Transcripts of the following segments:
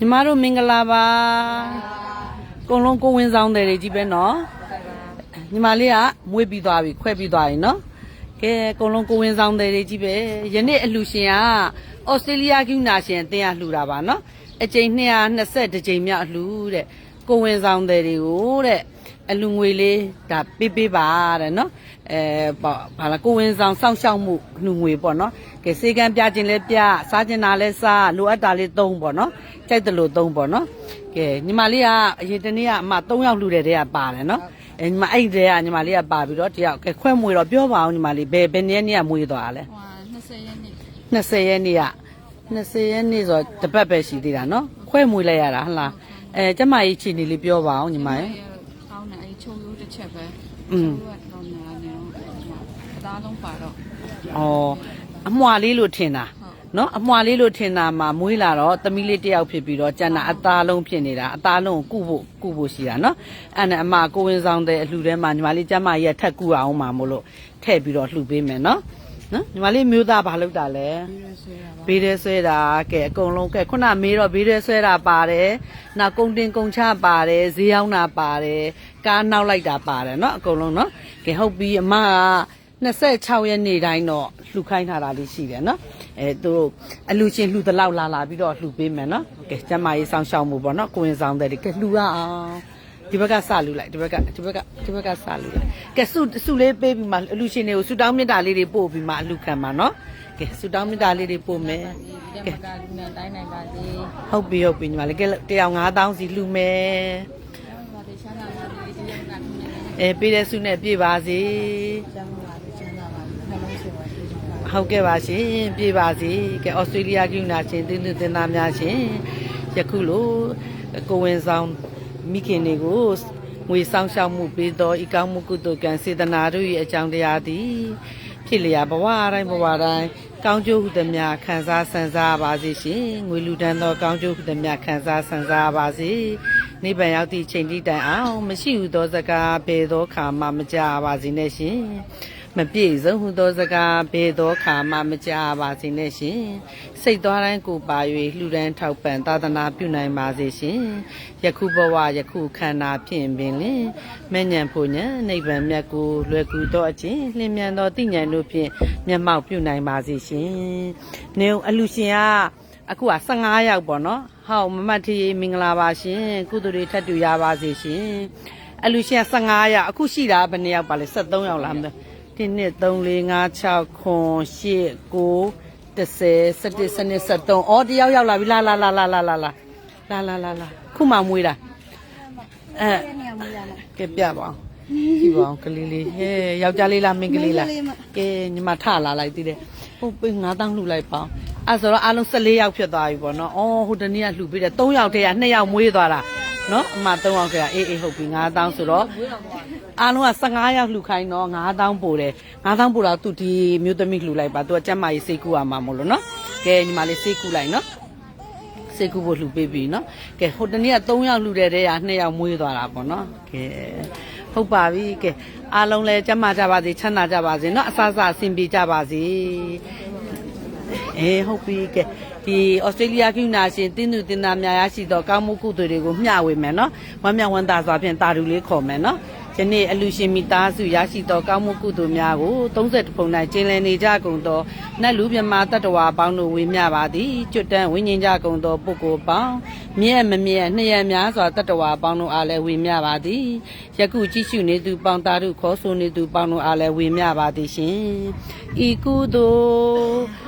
ညီမတို့မင်္ဂလာပါအကုန်လုံးကိုဝင်ဆောင်တယ်တွေကြီးပဲနော်ညီမလေးကမွေးပြီးသွားပြီခွဲပြီးသွားပြီနော်ကဲအကုန်လုံးကိုဝင်ဆောင်တယ်တွေကြီးပဲယနေ့အလှရှင်ကဩစတြေးလျကယူနာရှင်အတင်းအလှူတာပါနော်အကြိမ်220ကြိမ်မြောက်အလှူတဲ့ကိုဝင်ဆောင်တယ်တွေကိုတဲ့ အလူငွေလေးဒါပေးပေးပါတဲ့နော်အဲဘာဘာလားကိုဝင်ဆောင်စောင့်ရှောက်မှုလူငွေပေါ့နော်ကဲစေကံပြခြင်းလဲပြစားခြင်းတာလဲစားလိုအပ်တာလေးသုံးပေါ့နော်ကြိုက်တယ်လို့သုံးပေါ့နော်ကဲညီမလေးကအရင်တနေ့ကအမ3ယောက်လှူတဲ့တည်းကပါတယ်နော်အဲညီမအဲ့ဒီတည်းကညီမလေးကပါပြီးတော့တယောက်ကဲခွဲမွေတော့ပြောပါအောင်ညီမလေးဘယ်ဘယ်နေ့နေ့ကမွေသွားတာလဲဟို20ရက်နေ့20ရက်နေ့က20ရက်နေ့ဆိုတော့တစ်ပတ်ပဲရှိသေးတာနော်ခွဲမွေလိုက်ရတာဟလားအဲကျမကြီးချီနေလေးပြောပါအောင်ညီမရေကောင်းတယ်အဲချုံရိုး တစ်ချက်ပဲอืมချုံရိုးကတော့နာနေတော့အသားလုံးပါတော့ဩအမွာလေးလို့ထင်တာဟုတ်နော်အမွာလေးလို့ထင်တာမှာမွေးလာတော့သမီးလေးတစ်ယောက်ဖြစ်ပြီးတော့ကျန်တာအသားလုံးဖြစ်နေတာအသားလုံးကိုကုဖို့ကုဖို့ရှိတာနော်အဲ့နဲ့အမကိုဝင်ဆောင်တဲ့အလှူထဲမှာညီမလေးကျမကြီးကထက်ကူအောင်မှာမို့လို့ထည့်ပြီးတော့လှူပေးမယ်နော် နော်ညီမလေးမျိုးသားဘာလုပ်တာလဲဘေးတဲဆွဲတာကဲအကုန်လုံးကဲခုနမေးတော့ဘေးတဲဆွဲတာပါတယ်နောက်ကုံတင်ကုံချပါတယ်ဈေးရောက်တာပါတယ်ကားနောက်လိုက်တာပါတယ်နော်အကုန်လုံးနော်ကဲဟုတ်ပြီအမက26ရက်နေ့တိုင်းတော့လှူခိုင်းထားတာလေးရှိတယ်နော်အဲသူတို့အလူချင်းလှူတလောက်လာလာပြီးတော့လှူပေးမယ်နော်ကဲကျမကြီးဆောင်းရှောင်းမှုပေါ့နော်ကိုဝင်ဆောင်တဲ့ဒီကဲလှူရအောင် ဒီဘက်ကစလူလိုက်ဒီဘက်ကဒီဘက်ကဒီဘက်ကစလူလိုက်ကဲစုစုလေးပေးပြီးမှအလူရှင်တွေကိုဆူတောင်းမြတ်တာလေးတွေပို့ပြီးမှအလူခံမှာနော်ကဲဆူတောင်းမြတ်တာလေးတွေပို့မယ်ကဲတိုင်းနိုင်ပါစေဟုတ်ပြီဟုတ်ပြီညီမလေးကဲ15000စီလူမယ်အဲပေးတဲ့စုနဲ့ပြည့်ပါစေဟုတ်ကဲ့ပါရှင်ပြည့်ပါစေကဲဩစတြေးလျကယူနာရှင်တင်းတင်းသားများရှင်ယခုလိုကိုဝင်ဆောင် မိခင်တွေကိုငွေဆောင်ရှောက်မှုပေးသောဤကောင်းမှုကုသိုလ်ကံစေတနာတို့၏အကြောင်းတရားသည်ဖြစ်လျာဘဝတိုင်းဘဝတိုင်းကောင်းကျိုးဟုသမျှခံစားဆန်စားပါစေရှင်ငွေလူတန်းသောကောင်းကျိုးဟုသမျှခံစားဆန်စားပါစေနိဗ္ဗာန်ရောက်သည့်ချိန်တိတိုင်အောင်မရှိဟုသောစကားဘယ်သောခါမှမကြပါစေနဲ့ရှင် မပြည့်စုံဟုသောစကားဘယ်သောခါမှမကြားပါစေနဲ့ရှင်စိတ်သွားတိုင်းကိုပါ၍လှူဒန်းထောက်ပံ့သာသနာပြုနိုင်ပါစေရှင်ယခုဘဝယခုခန္ဓာဖြင့်ပင်လင်မဲ့ညံဖို့ညံနိဗ္ဗာန်မြတ်ကိုလွယ်ကူသောအခြင်းလင်းမြန်သောတိညာဉ်တို့ဖြင့်မျက်မှောက်ပြုနိုင်ပါစေရှင်နေအလူရှင်ကအခုက15ယောက်ပေါ့နော်ဟောက်မမတ်ထေးမင်္ဂလာပါရှင်ကုသိုလ်တွေထပ်တူရပါစေရှင်အလူရှင်က15ယောက်အခုရှိတာဘယ်နှစ်ယောက်ပါလဲ73ယောက်လားမသိဘူး 1 2 3 4 5 6ခွန်8 9 10 11 12 13အော်တယောက်ရောက်လာပြီလာလာလာလာလာလာလာလာလာလာလာခုမှမွေးတာအဲကဲပြပါအောင်ကြည့်ပါအောင်ကလေးလေးဟဲယောက်ျားလေးလားမင်းကလေးလားကဲညီမထလာလိုက်သေးတယ်ဟုတ်ပြီ9000လှူလိုက်ပါအောင်အဲဆိုတော့အားလုံး14ယောက်ဖြစ်သွားပြီပေါ့နော်အော်ဟိုတနေ့ကလှူပေးတယ်3ယောက်တည်းက2ယောက်မွေးသွားတာ နော်အမ3ယောက်ကအေးအေးဟုတ်ပြီ9000ဆိုတော့အားလုံးက15ရောက်လှူခိုင်းတော့9000ပို့တယ်9000ပို့တော့သူဒီမျိုးသမီးလှူလိုက်ပါသူကကျမ်းမာရေးစိတ်ကူရမှာမို့လို့နော်ကဲညီမလေးစိတ်ကူလိုက်နော်စိတ်ကူဖို့လှူပေးပြီနော်ကဲဟိုတနေ့က3ရောက်လှူတဲ့တည်းက2ယောက်မွေးသွားတာပေါ့နော်ကဲဟုတ်ပါပြီကဲအားလုံးလည်းကျမ်းမာကြပါစေချမ်းသာကြပါစေနော်အဆအဆအဆင်ပြေကြပါစေ အေးဟုတ်ပြီကဲဒီဩစတြေးလျကယူနာရှင်တင်းသူတင်သားများရရှိသောကောင်းမှုကုသိုလ်တွေကိုမျှဝေမယ်နော်ဝမ်းမြောက်ဝမ်းသာစွာဖြင့်တာတူလေးခေါ်မယ်နော်ယနေ့အလူရှင်မိသားစုရရှိသောကောင်းမှုကုသိုလ်များကို30ပုံ၌ကျင်းလည်နေကြကုန်သောနတ်လူမြမတတ္တဝါပေါင်းတို့ဝေမျှပါသည်ကျွတ်တန်းဝိညာဉ်ကြကုန်သောပုဂ္ဂိုလ်ပေါင်းမြဲမမြဲနှစ်ရများစွာတတ္တဝါပေါင်းတို့အားလည်းဝေမျှပါသည်ယခုကြည့်ရှုနေသူပေါင်းသားတို့ခေါ်ဆိုနေသူပေါင်းတို့အားလည်းဝေမျှပါသည်ရှင်ဤကုသိုလ်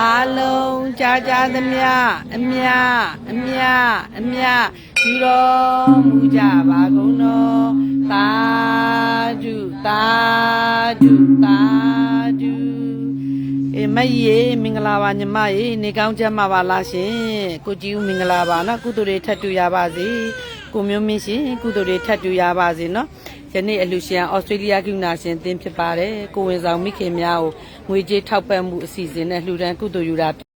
အလုံးကြာကြာသမျှအမြအမြအမြယူတော်မူကြပါကုန်တော်သာဓုသာဓုသာဓုအေးမယေမင်္ဂလာပါညီမရေနေကောင်းချမ်းပါပါလားရှင်ကိုကြည်ဦးမင်္ဂလာပါနော်ကုသိုလ်တွေထပ်တူရပါစေကိုမျိုးမင်းရှင်ကုသိုလ်တွေထပ်တူရပါစေနော် ယနေ့အလူရှင်ဩစတြေးလျကရုဏာရှင်အသင်းဖြစ်ပါတယ်ကိုဝင်ဆောင်မိခင်များကိုငွေကြေးထောက်ပံ့မှုအစီအစဉ်နဲ့လှူဒန်းကုသိုလ်ယူတာ